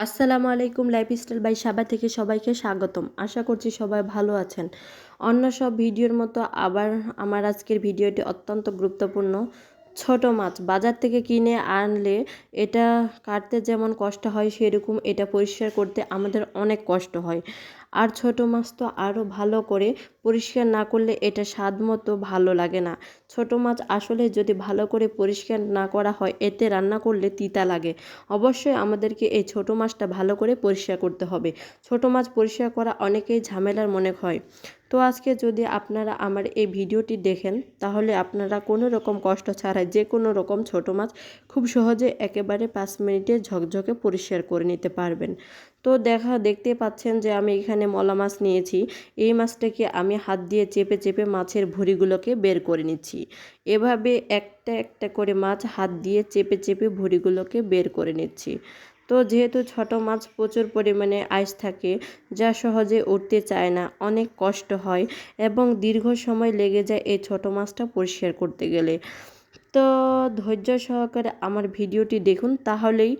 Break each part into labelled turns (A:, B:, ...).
A: আসসালামু আলাইকুম, lifestyle by সাবা থেকে সবাইকে স্বাগতম। আশা করছি সবাই ভালো আছেন। অন্য সব ভিডিওর মতো আবার আমার আজকের ভিডিওটি অত্যন্ত গুরুত্বপূর্ণ। ছোট মাছ, বাজার থেকে কিনে আনলে এটা কাটতে যেমন কষ্ট হয়, সেরকম এটা পরিষ্কার করতে আমাদের অনেক কষ্ট হয়। আর ছোট মাছ তো আরও ভালো করে পরিষ্কার না করলে এটা স্বাদ মতো ভালো লাগে না। ছোট মাছ আসলে যদি ভালো করে পরিষ্কার না করা হয়, এতে রান্না করলে তিতা লাগে। অবশ্যই আমাদেরকে এই ছোট মাছটা ভালো করে পরিষ্কার করতে হবে। ছোট মাছ পরিষ্কার করা অনেকেই ঝামেলার মনে হয়। তো আজকে যদি আপনারা আমার এই ভিডিওটি দেখেন, তাহলে আপনারা কোনো রকম কষ্ট ছাড়াই যে কোনো রকম ছোট মাছ খুব সহজে একেবারে পাঁচ মিনিটে ঝকঝকে পরিষ্কার করে নিতে পারবেন। তো দেখা দেখতে পাচ্ছেন যে আমি এখানে মলা মাছ নিয়েছি। এই মাছটাকে আমি হাত দিয়ে চেপে চেপে মাছের ভুঁড়িগুলোকে বের করে নিচ্ছি। এভাবে একটা একটা করে মাছ হাত দিয়ে চেপে চেপে ভুঁড়িগুলোকে বের করে নিচ্ছি। তো যেহেতু ছোট মাছ প্রচুর পরিমাণে আইস থাকে, যা সহজে উঠতে চায় না, অনেক কষ্ট হয় এবং দীর্ঘ সময় লেগে যায় এই ছোট মাছটা পরিষ্কার করতে গেলে। তো ধৈর্য সহকারে আমার ভিডিওটি দেখুন, তাহলেই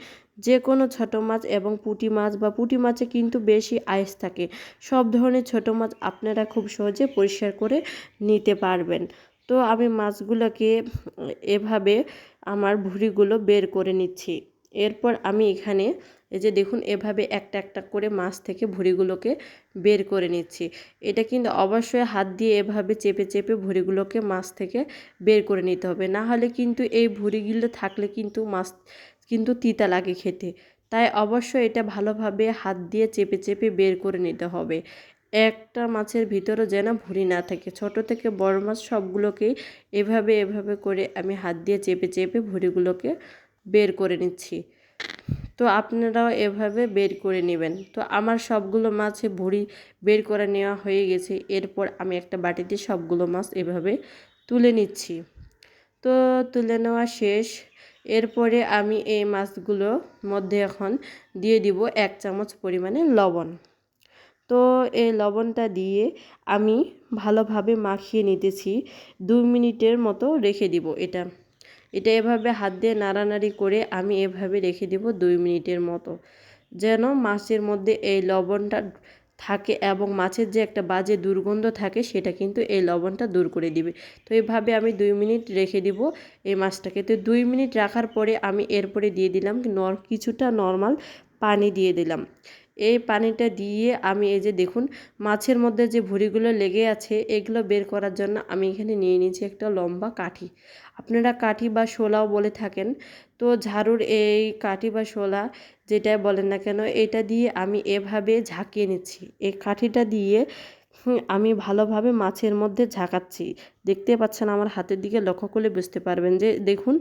A: যে কোনো ছোট মাছ এবং পুঁটি মাছ বা পুঁটি মাছে কিন্তু বেশি আয়েস থাকে। সব ধরনের ছোট মাছ আপনারা খুব সহজে পরিষ্কার করে নিতে পারবেন। তো আমি মাছগুলোকে এভাবে আমার ভুঁড়িগুলো বের করে নিচ্ছি। এরপর আমি এখানে এই যে দেখুন, এভাবে একটা একটা করে মাছ থেকে ভুঁড়িগুলোকে বের করে নিচ্ছি। এটা কিন্তু অবশ্যই হাত দিয়ে এভাবে চেপে চেপে ভুঁড়িগুলোকে মাছ থেকে বের করে নিতে হবে। না হলে কিন্তু এই ভুঁড়িগুলো থাকলে কিন্তু মাছ কিন্তু তিতা লাগে খেতে। তাই অবশ্যই এটা ভালোভাবে হাত দিয়ে চেপে চেপে বের করে নিতে হবে। একটা মাছের ভিতরে যেন ভুঁড়ি না থাকে। ছোট থেকে বড় মাছ সবগুলোকেই এভাবে এভাবে করে আমি হাত দিয়ে চেপে চেপে ভুঁড়িগুলোকে বের করে নিচ্ছি। তো আপনারাও এভাবে বের করে নেবেন। তো আমার সবগুলো মাছে ভুঁড়ি বের করে নেওয়া হয়ে গেছে। এরপর আমি একটা বাটিতে সবগুলো মাছ এভাবে তুলে নিচ্ছি। তো তুলে নেওয়া শেষ। এরপরে আমি এই মাছগুলো মধ্যে এখন দিয়ে দিব এক চামচ পরিমাণে লবণ। তো এই লবণটা দিয়ে আমি ভালোভাবে মাখিয়ে নিতেছি। দুই মিনিটের মতো রেখে দিব এটা। এটা এভাবে হাত দিয়ে নাড়ানাড়ি করে আমি এভাবে রেখে দেব দুই মিনিটের মতো। যেন মাছের মধ্যে এই লবণটা থাকে এবং মাছের যে একটা বাজে দুর্গন্ধ থাকে, সেটা কিন্তু এই লবণটা দূর করে দিবে। তো এইভাবে আমি দুই মিনিট রেখে দিব এই মাছটাকে। তো দুই মিনিট রাখার পরে আমি এরপরে দিয়ে দিলাম নর, কিছুটা নর্মাল পানি দিয়ে দিলাম। এই পানিটা দিয়ে আমি এই যে দেখুন, মাছের মধ্যে যে ভুঁড়িগুলো লেগে আছে, এগুলো বের করার জন্য আমি এখানে নিয়ে নিয়েছি একটা লম্বা কাঠি। আপনারা কাঠি বা শোলাও বলে থাকেন। তো ঝাড়ুর এই কাঠি বা শোলা যেটাই বলেন না কেন, এটা দিয়ে আমি এভাবে ঝাঁকিয়ে নিচ্ছি। এই কাঠিটা দিয়ে আমি ভালোভাবে মাছের মধ্যে ঝাঁকাচ্ছি। দেখতে পাচ্ছেন আমার হাতের দিকে লক্ষ্য করলে বুঝতে পারবেন যে, দেখুন,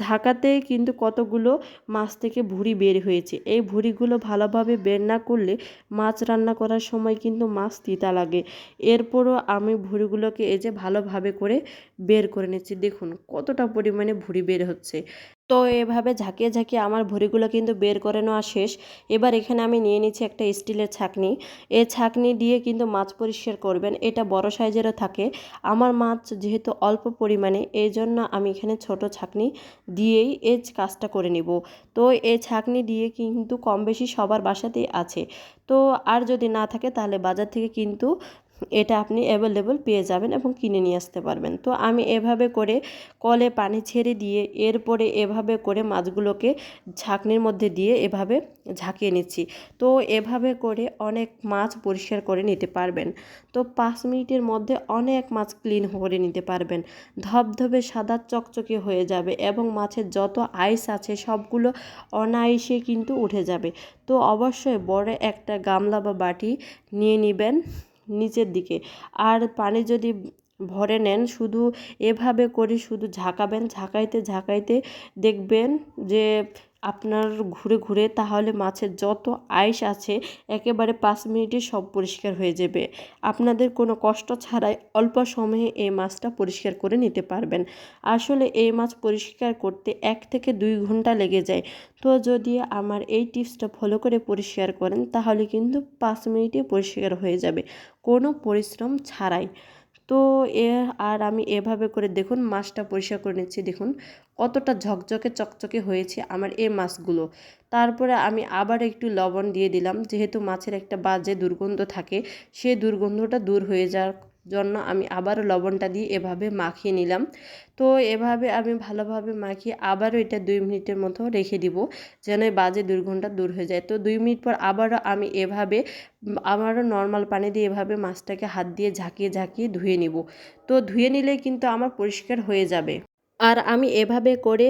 A: ঝাঁকাতে কিন্তু কতগুলো মাছ থেকে ভুঁড়ি বের হয়েছে। এই ভুঁড়িগুলো ভালোভাবে বের না করলে মাছ রান্না করার সময় কিন্তু মাছ তিতা লাগে। এরপরও আমি ভুঁড়িগুলোকে এই যে ভালোভাবে করে বের করে নিচ্ছি। দেখুন, কতটা পরিমাণে ভুঁড়ি বের হচ্ছে। তো এভাবে ঝাঁকিয়ে ঝাঁকিয়ে আমার ভুঁড়িগুলো কিন্তু বের করে নেওয়া শেষ। এবার এখানে আমি নিয়ে নিচ্ছি একটা স্টিলের ছাকনি। এই ছাকনি দিয়ে কিন্তু মাছ পরিষ্কার করবেন, এটা বড় সাইজেরও থাকে। আমার মাছ যেহেতু অল্প পরিমাণে এই জন্য আমি এখানে ছোট ছাকনি দিয়েই এই কাজটা করে নিব। তো এই ছাকনি দিয়ে কিন্তু কম বেশি সবার বাসাতেই আছে। তো আর যদি না থাকে তাহলে বাজার থেকে কিন্তু এটা আপনি অ্যাভেলেবল পেয়ে যাবেন এবং কিনে নিয়ে আসতে পারবেন। তো আমি এভাবে করে কলে পানি ছেড়ে দিয়ে এরপরে এভাবে করে মাছগুলোকে ঝাঁকনির মধ্যে দিয়ে এভাবে ঝাঁকিয়ে নিচ্ছি। তো এভাবে করে অনেক মাছ পরিষ্কার করে নিতে পারবেন। তো পাঁচ মিনিটের মধ্যে অনেক মাছ ক্লিন করে নিতে পারবেন। ধবধবে সাদা চকচকে হয়ে যাবে এবং মাছের যত আইস আছে সবগুলো অনায়াসে কিন্তু উঠে যাবে। তো অবশ্যই বড় একটা গামলা বা বাটি নিয়ে নেবেন। নিচের দিকে। আর পানি যদি ভরে নেন, শুধু এভাবে করে শুধু ঝাঁকাবেন, ঝাঁকাইতে ঝাঁকাইতে দেখবেন যে আপনার ঘুরে ঘুরে তাহলে মাছের যত আইস আছে একেবারে পাঁচ মিনিটে সব পরিষ্কার হয়ে যাবে। আপনাদের কোনো কষ্ট ছাড়াই অল্প সময়ে এই মাছটা পরিষ্কার করে নিতে পারবেন। আসলে এই মাছ পরিষ্কার করতে এক থেকে দুই ঘণ্টা লেগে যায়। তো যদি আমার এই টিপসটা ফলো করে পরিষ্কার করেন, তাহলে কিন্তু পাঁচ মিনিটে পরিষ্কার হয়ে যাবে। কোনো পরিশ্রম ছাড়াই। তো এ, আর আমি এভাবে করে দেখুন মাছটা পরিষ্কার করে নিচ্ছি। দেখুন কতটা ঝকঝকে, চকচকে হয়েছে আমার এই মাছগুলো। তারপরে আমি আবার একটু লবণ দিয়ে দিলাম। যেহেতু মাছের একটা বাজে দুর্গন্ধ থাকে সেই দুর্গন্ধটা দূর হয়ে যাওয়ার জন্য আমি আবারও লবণটা দিয়ে এভাবে মাখিয়ে নিলাম। তো এভাবে আমি ভালোভাবে মাখিয়ে আবারও এটা দুই মিনিটের মতো রেখে দিব, যেন বাজে দুর্গন্ধটা দূর হয়ে যায়। তো দুই মিনিট পর আবারও আমি এভাবে আমারও নর্মাল পানি দিয়ে এভাবে মাছটাকে হাত দিয়ে ঝাঁকিয়ে ঝাঁকিয়ে ধুয়ে নিব। তো ধুয়ে নিলে কিন্তু আমার পরিষ্কার হয়ে যাবে। আর আমি এভাবে করে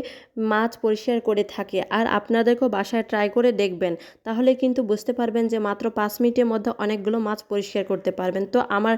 A: মাছ পরিষ্কার করে থাকি। আর আপনাদেরকেও বাসায় ট্রাই করে দেখবেন। তাহলে কিন্তু বুঝতে পারবেন যে মাত্র পাঁচ মিনিটের মধ্যে অনেকগুলো মাছ পরিষ্কার করতে পারবেন। তো আমার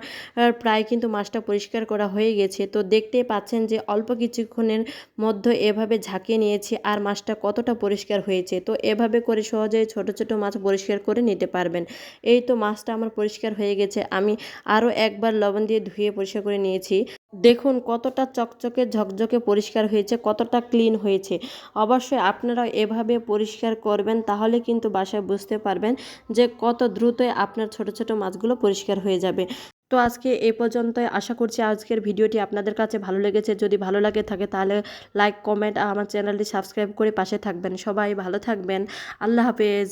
A: প্রায় কিন্তু মাছটা পরিষ্কার করা হয়ে গেছে। তো দেখতে পাচ্ছেন যে অল্প কিছুক্ষণের মধ্যে এভাবে ঝাঁকিয়ে নিয়েছি আর মাছটা কতটা পরিষ্কার হয়েছে। তো এভাবে করে সহজেই ছোট ছোট মাছ পরিষ্কার করে নিতে পারবেন। এই তো মাছটা আমার পরিষ্কার হয়ে গেছে। আমি আরও একবার লবণ দিয়ে ধুয়ে পরিষ্কার করে নিয়েছি। দেখুন কতটা চকচকে, ঝকঝকে পরিষ্কার হয়েছে, কতটা ক্লিন হয়েছে। অবশ্যই আপনারা এভাবে পরিষ্কার করবেন, তাহলে কিন্তু বাসায় বুঝতে পারবেন যে কত দ্রুতই আপনার ছোট ছোট মাছগুলো পরিষ্কার হয়ে যাবে। তো আজকে এ পর্যন্তই। আশা করছি আজকের ভিডিওটি আপনাদের কাছে ভালো লেগেছে। যদি ভালো লাগে থাকে, তাহলে লাইক কমেন্ট আর আমার চ্যানেলটি সাবস্ক্রাইব করে পাশে থাকবেন। সবাই ভালো থাকবেন। আল্লাহ হাফেজ।